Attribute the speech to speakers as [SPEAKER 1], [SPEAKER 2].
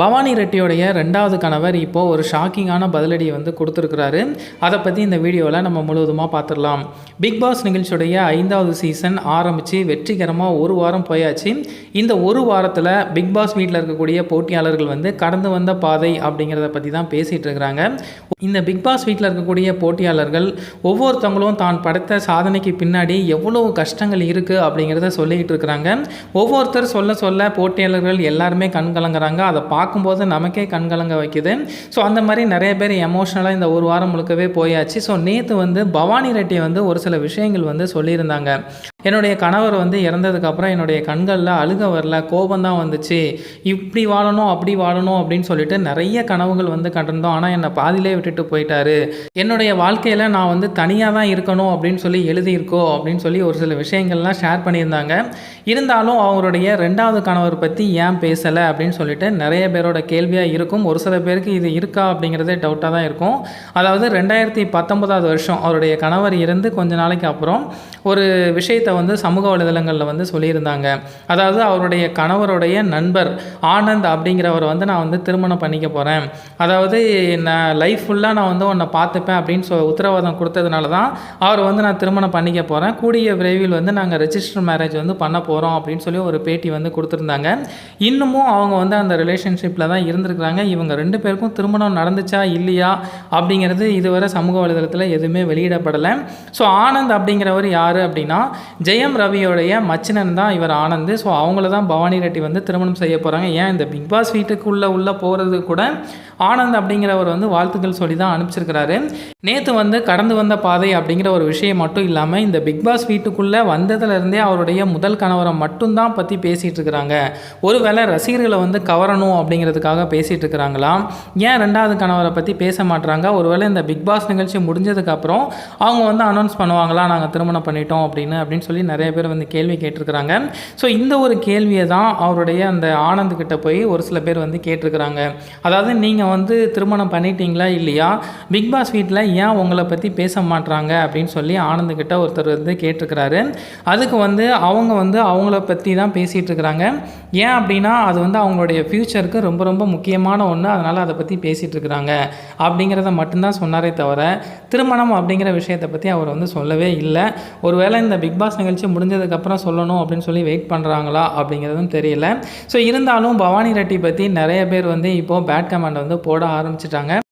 [SPEAKER 1] பவானி ரெட்டியோடைய ரெண்டாவது கணவர் இப்போது ஒரு ஷாக்கிங்கான பதிலடியை வந்து கொடுத்துருக்குறாரு. அதை பற்றி இந்த வீடியோவில் நம்ம முழுவதுமாக பார்த்துடலாம் பிக் பாஸ் நிகழ்ச்சியுடைய ஐந்தாவது சீசன் ஆரம்பித்து வெற்றிகரமாக ஒரு வாரம் போயாச்சு. இந்த ஒரு வாரத்தில் பிக் பாஸ் வீட்டில் இருக்கக்கூடிய போட்டியாளர்கள் வந்து கடந்து வந்த பாதை அப்படிங்கிறத பற்றி தான் பேசிகிட்டு இருக்கிறாங்க. இந்த பிக் பாஸ் வீட்டில் இருக்கக்கூடிய போட்டியாளர்கள் ஒவ்வொருத்தவங்களும் தான் படைத்த சாதனைக்கு பின்னாடி எவ்வளோ கஷ்டங்கள் இருக்குது அப்படிங்கிறத சொல்லிக்கிட்டு இருக்கிறாங்க. ஒவ்வொருத்தர் சொல்ல சொல்ல போட்டியாளர்கள் எல்லாருமே கண் கலங்குறாங்க அதை பார்க்கும்போது நமக்கே கண்கலங்க வைக்குது. ஸோ அந்த மாதிரி நிறைய பேர் எமோஷ்னலாக இந்த ஒரு வாரம் முழுக்கவே போயாச்சு. ஸோ நேற்று வந்து பவானி ரெட்டி வந்து ஒரு சில விஷயங்கள் வந்து சொல்லியிருந்தாங்க. என்னுடைய கணவர் வந்து இறந்ததுக்கப்புறம் என்னுடைய கண்களில் அழுக வரல கோபம் தான் வந்துச்சு. இப்படி வாழணும் அப்படி வாழணும் அப்படின்னு சொல்லிட்டு நிறைய கனவுகள் வந்து கண்டிருந்தோம். ஆனால் என்னை பாதியிலே விட்டுட்டு போயிட்டாரு. என்னுடைய வாழ்க்கையில் நான் வந்து தனியாக தான் இருக்கணும் அப்படின்னு சொல்லி எழுதியிருக்கோ அப்படின்னு சொல்லி ஒரு சில விஷயங்கள்லாம் ஷேர் பண்ணியிருந்தாங்க. இருந்தாலும் அவருடைய ரெண்டாவது கணவர் பற்றி ஏன் பேசலை அப்படின்னு சொல்லிட்டு நிறைய பேரோட கேள்வியாக இருக்கும். ஒரு சில பேருக்கு இது இருக்கா அப்படிங்கிறதே டவுட்டாக தான் இருக்கும். அதாவது ரெண்டாயிரத்தி பத்தொன்பதாவது வருஷம் அவருடைய கணவர் இறந்து கொஞ்ச நாளைக்கு அப்புறம் ஒரு விஷயத்தை வந்து சமூக வலைதளங்களில் வந்து சொல்லியிருந்தாங்க. அதாவது அவருடைய கணவருடைய நண்பர் ஆனந்த் அப்படிங்கிறவரை வந்து நான் வந்து திருமணம் பண்ணிக்க போகிறேன் அதாவது நான் லைஃப் ஃபுல்லாக நான் வந்து உன்னை பார்த்துப்பேன் அப்படின்னு சொ உத்தரவாதம் கொடுத்ததுனால தான் அவர் வந்து நான் திருமணம் பண்ணிக்க போகிறேன் கூடிய விரைவில் வந்து நாங்கள் ரெஜிஸ்டர் மேரேஜ் வந்து பண்ண போகிறோம் அப்படின்னு சொல்லி ஒரு பேட்டி வந்து கொடுத்துருந்தாங்க. இன்னமும் அவங்க வந்து அந்த ரிலேஷன்ஷிப்பில் தான் இருந்திருக்கிறாங்க. இவங்க ரெண்டு பேருக்கும் திருமணம் நடந்துச்சா இல்லையா அப்படிங்கிறது இதுவரை சமூக வலைதளத்தில் எதுவுமே வெளியிடப்படலை. ஸோ ஆனந்த் அப்படிங்கிறவர் யார் அப்படின்னா ஜெயம் ரவியோடைய மச்சினன் தான் இவர் ஆனந்த். ஸோ அவங்கள தான் பவானி ரெட்டி வந்து திருமணம் செய்ய போகிறாங்க ஏன் இந்த பிக் பாஸ் வீட்டுக்குள்ளே உள்ளே போகிறது கூட ஆனந்த் அப்படிங்கிறவர் வந்து வாழ்த்துக்கள் சொல்லி தான் அனுப்பிச்சிருக்கிறாரு. நேற்று வந்து கடந்து வந்த பாதை அப்படிங்கிற ஒரு விஷயம் மட்டும் இல்லாமல் இந்த பிக் பாஸ் வீட்டுக்குள்ளே வந்ததுலேருந்தே அவருடைய முதல் கணவரை மட்டும்தான் பற்றி பேசிகிட்டு இருக்கிறாங்க. ஒருவேளை ரசிகர்களை வந்து கவரணும் அப்படிங்கிறதுக்காக பேசிகிட்டு இருக்கிறாங்களாம். ஏன் ரெண்டாவது கணவரை பற்றி பேச மாட்டுறாங்க ஒருவேளை இந்த பிக் பாஸ் நிகழ்ச்சி முடிஞ்சதுக்கப்புறம் அவங்க வந்து அனௌன்ஸ் பண்ணுவாங்களா? நாங்கள் திருமணம் பண்ணிட்டோம் அப்படின்னு அப்படின்னு சொல்லி நிறைய பேர் வந்து கேள்வி கேட்டிருக்கிறாங்க. ஸோ இந்த ஒரு கேள்வியை தான் அவருடைய அந்த ஆனந்த் கிட்ட போய் ஒரு சில பேர் வந்து கேட்டிருக்கிறாங்க. அதாவது நீங்கள் வந்து திருமணம் பண்ணிட்டீங்களா இல்லையா? பிக் பாஸ் வீட்டில் ஏன் உங்களை பற்றி பேச மாட்டுறாங்க அப்படின்னு சொல்லி ஆனந்த் கிட்ட ஒருத்தர் வந்து கேட்டிருக்கிறாரு. அதுக்கு வந்து அவங்க வந்து அவங்கள பற்றி தான் பேசிகிட்டு இருக்கிறாங்க ஏன் அப்படின்னா அது வந்து அவங்களுடைய ஃப்யூச்சருக்கு ரொம்ப ரொம்ப முக்கியமான ஒன்று அதனால் அதை பற்றி பேசிகிட்டு இருக்கிறாங்க அப்படிங்கிறத மட்டும்தான் சொன்னாரே தவிர திருமணம் அப்படிங்கிற விஷயத்தை பற்றி அவர் வந்து சொல்லவே இல்லை. ஒருவேளை இந்த பிக் பாஸ் நிகழ்ச்சி முடிஞ்சதுக்கப்புறம் சொல்லணும் அப்படின்னு சொல்லி வெயிட் பண்ணுறாங்களா அப்படிங்கிறதும் தெரியல. ஸோ இருந்தாலும் பவானி ரெட்டி பற்றி நிறைய பேர் வந்து இப்போது பேட் கமெண்ட் வந்து போட ஆரம்பிச்சிட்டாங்க.